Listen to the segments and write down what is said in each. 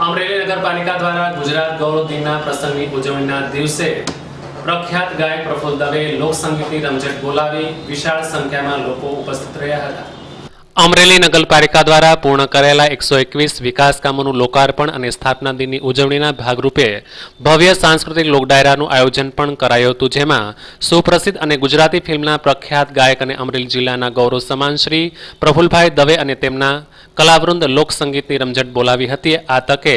અમરેલી નગરપાલિકા દ્વારા ગુજરાત ગૌરવ દિનના પ્રસંગની ઉજવણીના દિવસે પ્રખ્યાત ગાયક પ્રફુલ દવે લોકસંગીતની રમઝટ બોલાવી વિશાળ સંખ્યામાં લોકો ઉપસ્થિત રહ્યા હતા. અમરેલી નગરપાલિકા દ્વારા પૂર્ણ કરેલા એકસો એકવીસ વિકાસ કામોનું લોકાર્પણ અને સ્થાપના દિનની ઉજવણીના ભાગરૂપે ભવ્ય સાંસ્કૃતિક લોકડાયરાનું આયોજન પણ કરાયું હતું, જેમાં સુપ્રસિદ્ધ અને ગુજરાતી ફિલ્મના પ્રખ્યાત ગાયક અને અમરેલી જિલ્લાના ગૌરવ સમાન શ્રી પ્રફુલભાઈ દવે અને તેમના કલાવૃંદ લોકસંગીતની રમઝટ બોલાવી હતી. આ તકે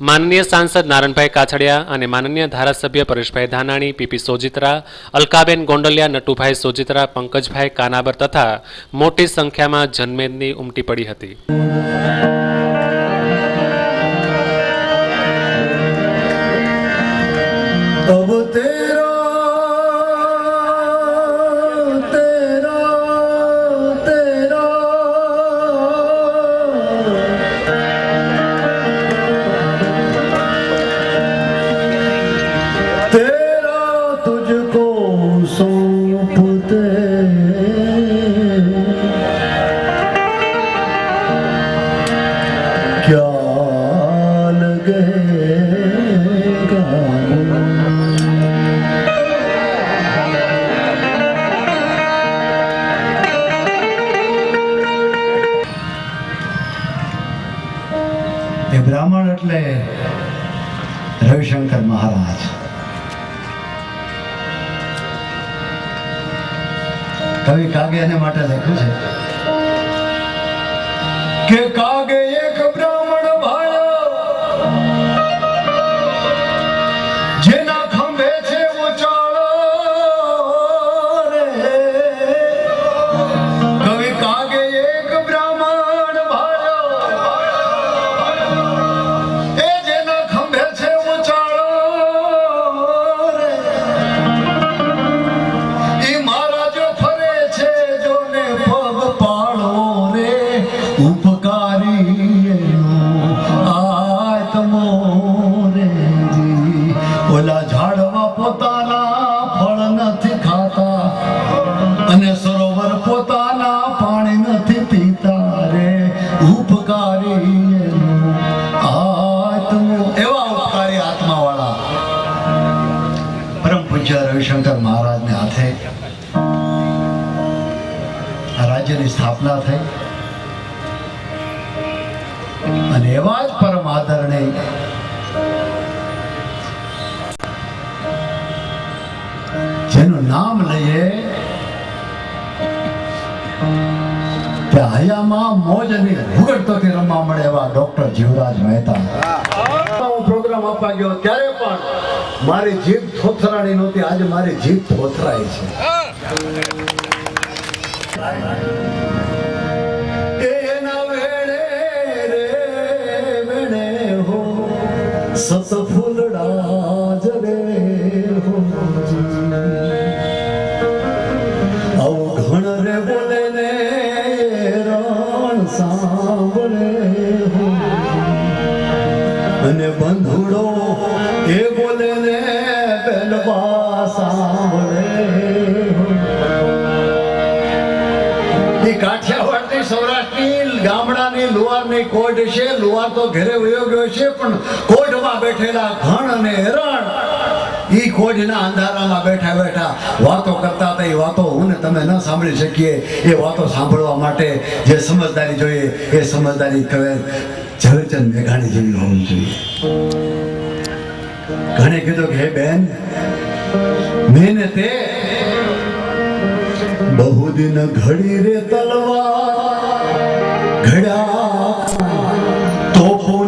માનનીય સાંસદ નારણભાઈ કાછડિયા અને માનનીય ધારાસભ્ય પરેશભાઈ ધાનાણી પીપી સોજિત્રા, અલકાબેન ગોંડલિયા, નટુભાઈ સોજિત્રા, પંકજભાઈ કાનાબર તથા મોટી સંખ્યામાં જનમેદની ઉમટી પડી હતી. છે પૂજ્ય રવિશંકર મહારાજને હાથે રાજ્યની સ્થાપના થઈ. અને એવા જ પરમ આદરણીય જેનું નામ લઈએ તે હયામાં મોજની કે રમવા મળે એવા ડોક્ટર જીવરાજ મહેતા. હું. પ્રોગ્રામ આપવા ગયો ત્યારે પણ મારી જીભ થોથરાણી નહોતી આજે મારી જીભ થોથરાય છે. સત ફૂલડા પણ કોઢમાં બેઠેલા અંધારામાં બેઠા બેઠા વાતો કરતા એ વાતો હું તમે ન સાંભળી શકીએ. એ વાતો સાંભળવા માટે જે સમજદારી જોઈએ, એ સમજદારી કવે ઝવેરચંદ મેઘાણી જેવી હોવી જોઈએ. ઘણે કીધું કે, હે બેન મેને તે બહુ દિન ઘડી રે તલવાર ઘડા. તોફોને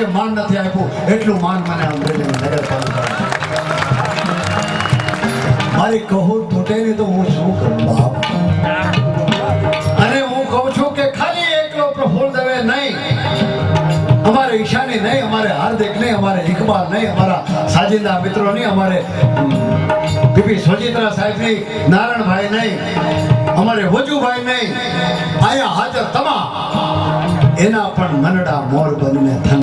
કોઈ માન નથી આપ્યું. એટલું માન મને અમરેલી નગરપાલિકા મારી કહું તૂટેલી તો હું શું કરું, બાપ? અને હું કહું છું કે ખાલી એકલો પ્રફુલ દવે નહીં. અમારે ઈશાની નહીં, અમારે હાર્દિક નહીં, અમારે ઇકબાલ નહીં, અમારા સાજિંદા મિત્રો નહીં, અમારે પીપી સોજિત્રા સાહેબ નહીં નારાયણભાઈ નહીં, અમારે વજુભાઈ નહીં. અહીંયા હાજર તમામ. એના પણ મનડા મોર બનીને થન.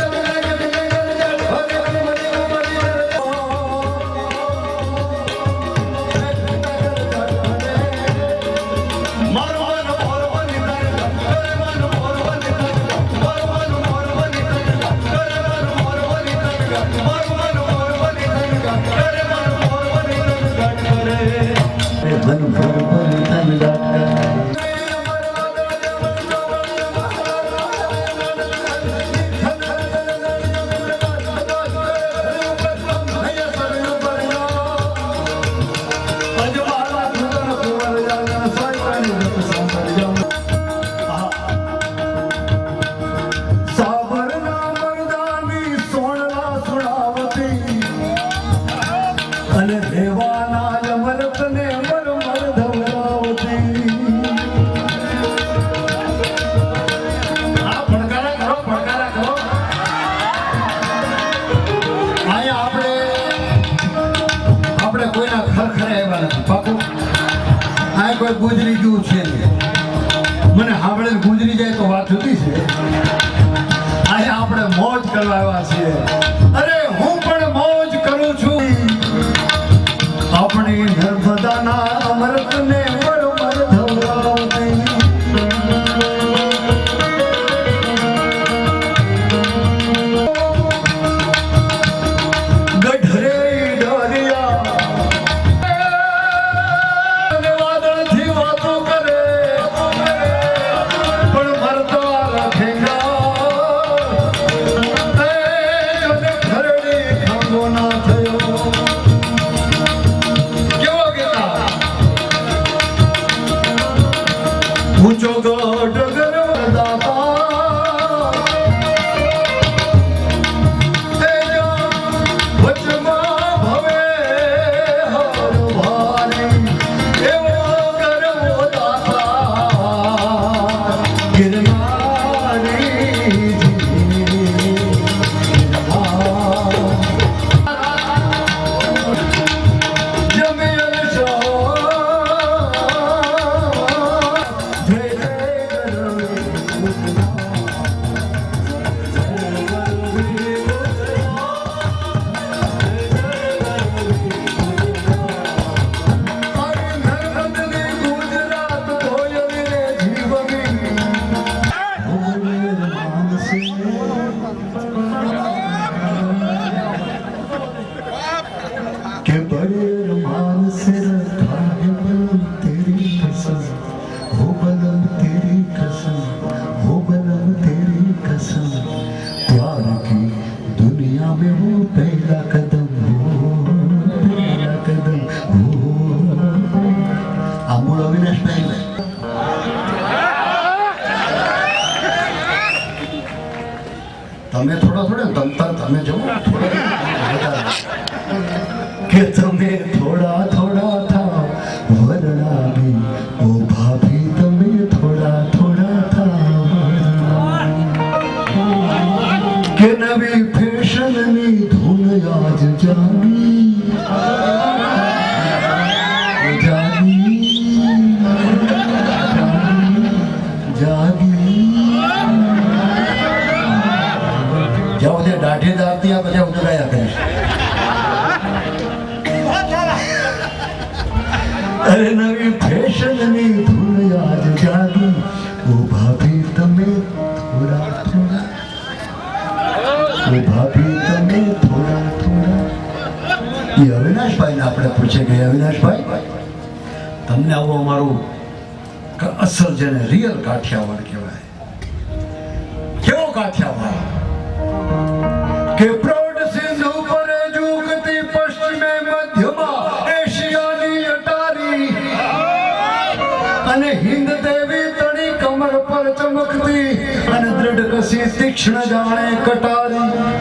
કરતા નથી કોઈ ગુજરી ગયું છે મને સાંભળે ગુજરી જાય તો વાત જુદી છે. આજે આપણે મોજ કરવા આવ્યા છીએ. que pariu. જેને રિયલ કાઠિયાવાડ કહેવાય. કેવો કાઠિયાવાડ? કે પ્રૌઢ સિંધુ પર ઝૂકતી પશ્ચિમે, મધ્યમાં એશિયાની અટારી. અને હિન્દ દેવી તણી કમર પર ચમકતી અને દ્રઢ કસી તીક્ષ્ણ જાણે કટારી.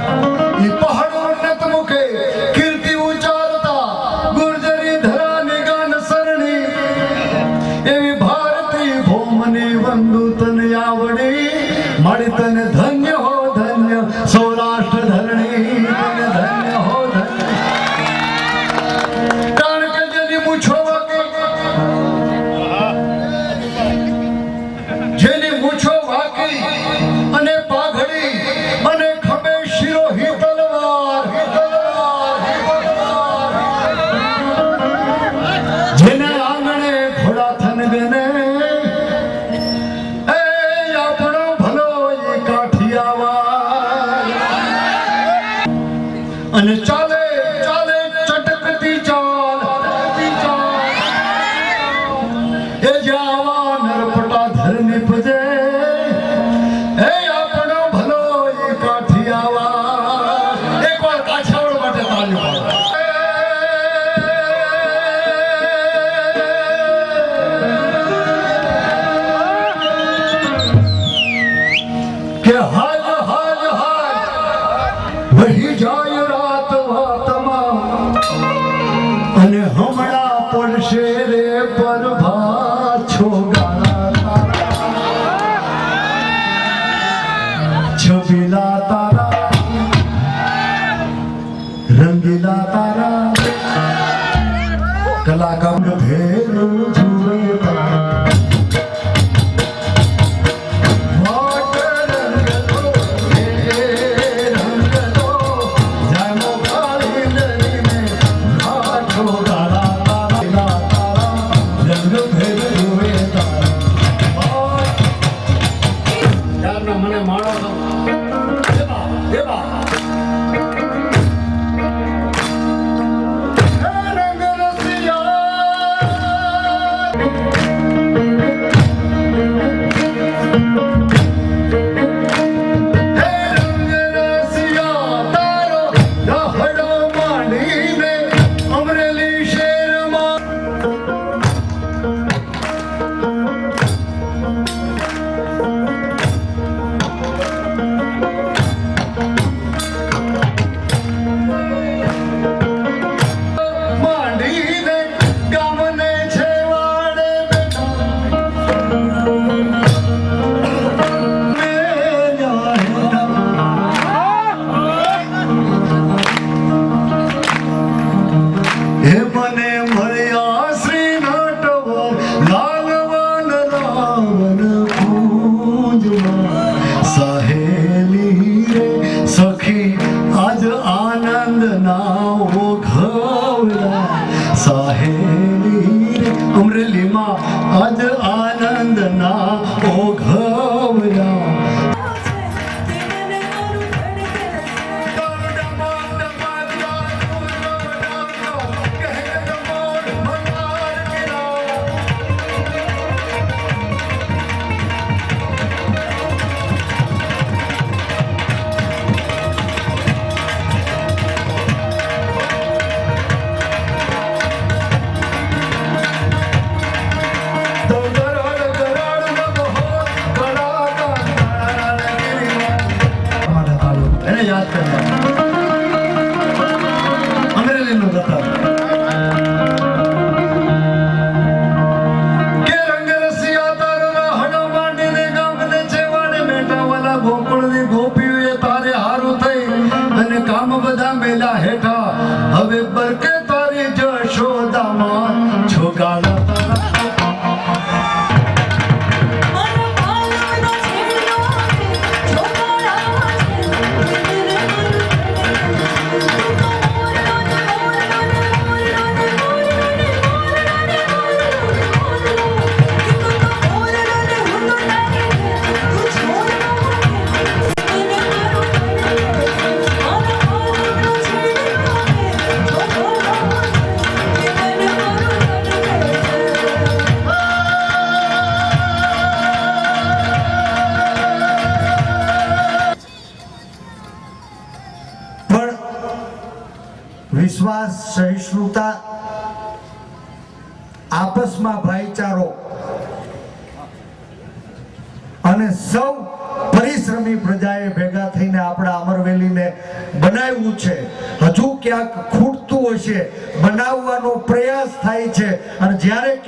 Veja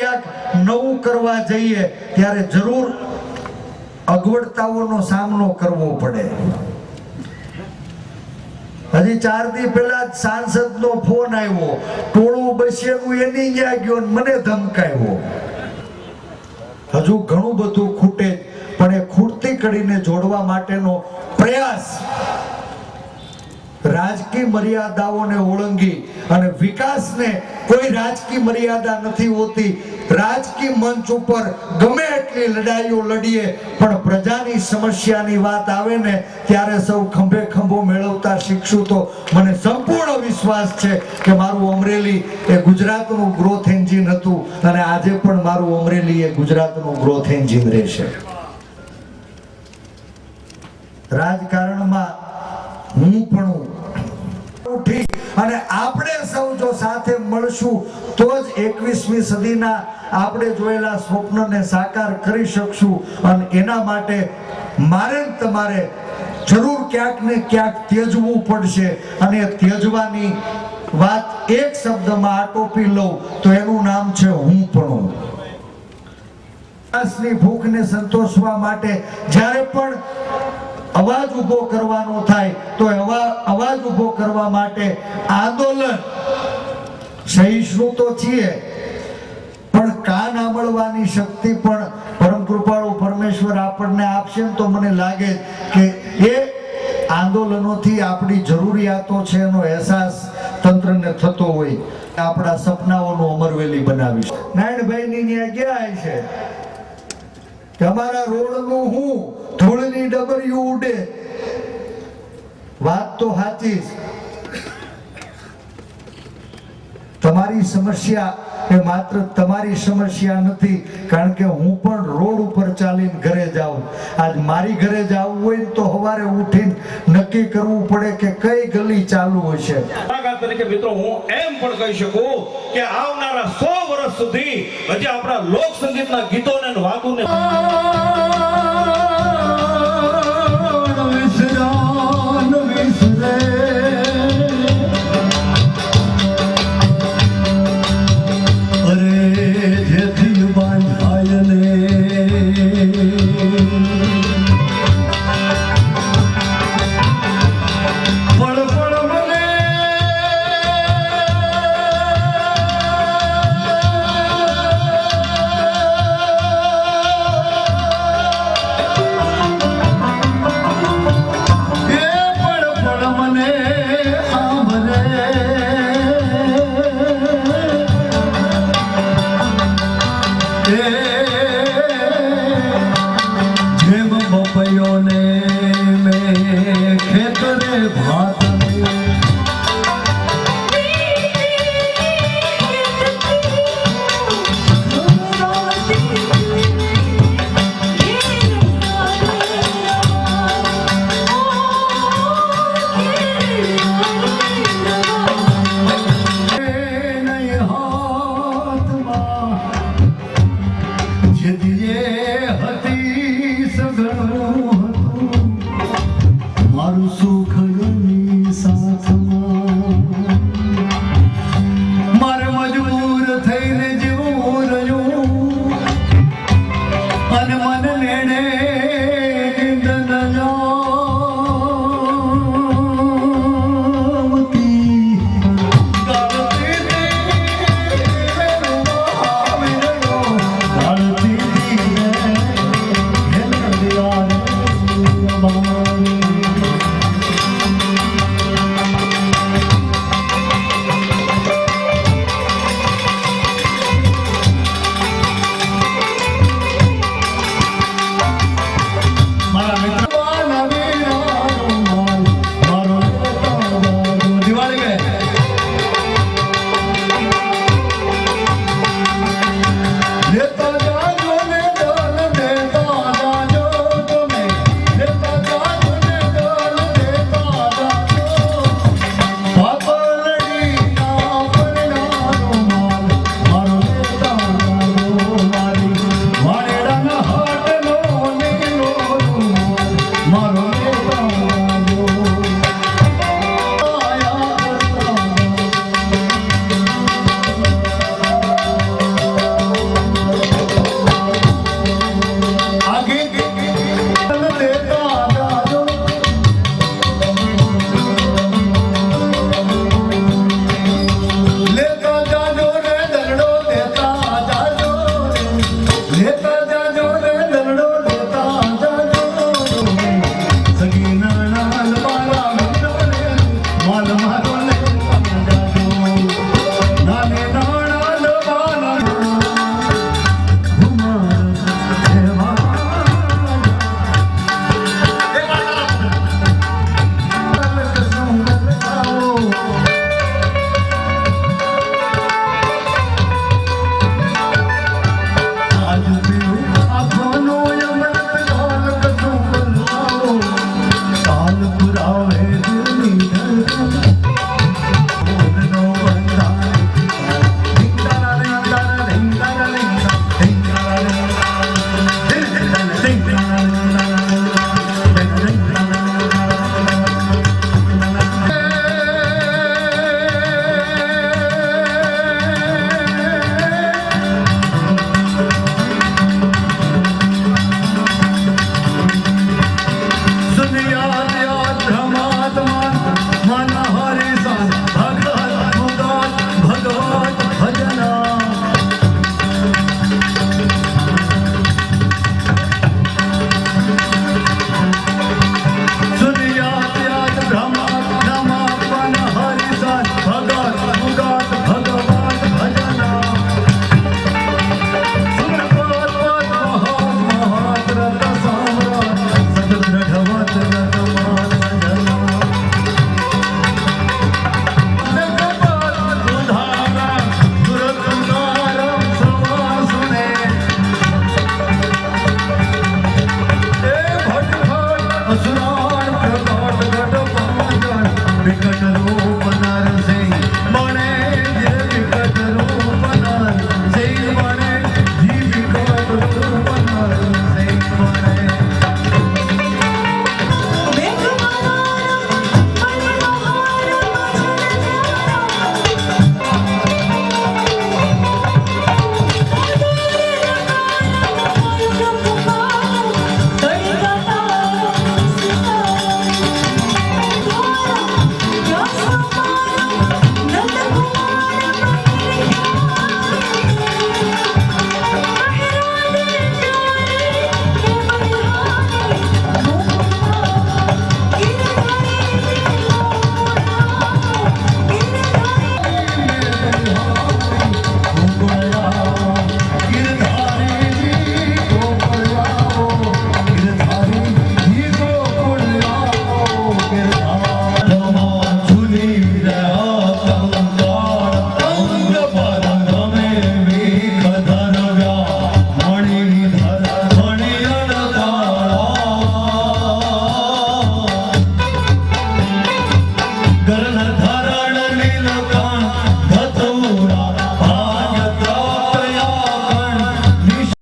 ક્યાંક નવું કરવા જઈએ, ત્યારે જરૂર અગવડતાઓનો સામનો કરવો પડે. હજી ચાર દી પહેલા જ સાંસદ નો ફોન આવ્યો. ટોળું બસ્યું એની ક્યાં ગયો મને ધમકાવ્યો હજુ ઘણું બધું ખૂટે પણ એ ખૂટતી કરીને જોડવા માટેનો પ્રયાસ રાજકીય મર્યાદાઓને ઓળંગી અને વિકાસને કોઈ રાજકીય મર્યાદા નથી હોતી. રાજકીય મંચ ઉપર ગમે એટલી લડાઈઓ લડીએ, પણ પ્રજાની સમસ્યાની વાત આવે ને, ત્યારે સૌ ખંભે ખંભો મેળવતા શીખશું તો મને સંપૂર્ણ વિશ્વાસ છે કે મારું અમરેલી એ ગુજરાતનું ગ્રોથ એન્જિન હતું અને આજે પણ મારું અમરેલી એ ગુજરાતનું ગ્રોથ એન્જિન રહેશે. રાજકારણમાં હું અને આપણે સૌ જો સાથે મળશું, તો જ એકવીસમી સદીના આપણે જોયેલા સ્વપ્નને સાકાર કરી શકશું. અને એના માટે મારે તમારે જરૂર ક્યાંક ને ક્યાંક ત્યજવું પડશે. અને ત્યજવાની વાત એક શબ્દમાં આટોપી લઉં, તો એનું નામ છે હું પણ. ભૂખને સંતોષવા માટે જ્યારે પણ અવાજ ઊભો કરવાનો થાય તો અવાજ ઊભો કરવા માટે આંદોલન સહિષ્ણુ તો છીએ. પણ કાન આંબળવાની શક્તિ પણ પરમ કૃપાળુ પરમેશ્વર આપણને આપશે તો મને લાગે કે એ આંદોલનોથી આપણી જરૂરિયાતો છે એનો અહેસાસ તંત્રને થતો હોય. આપણા સપનાઓનું અમરવેલી બનાવીશ. નારાયણભાઈની ત્યાં ગયા છે? તમારા રોડનું હું ધૂળની ડબરી ઉડે. વાત તો સાચી તમારી સમસ્યા એ માત્ર તમારી સમસ્યા નથી કારણ કે હું પણ રોડ ઉપર ચાલીને ઘરે જાઉં. આજ મારી ઘરે જવું હોય ને તો સવારે ઉઠીને નક્કી કરવું પડે કે કઈ ગલી ચાલુ હશે. તરીકે મિત્રો હું એમ પણ કહી શકું કે આવનારા સો વર્ષ સુધી હજી આપણા લોક સંગીતના ગીતોને અને વાતોને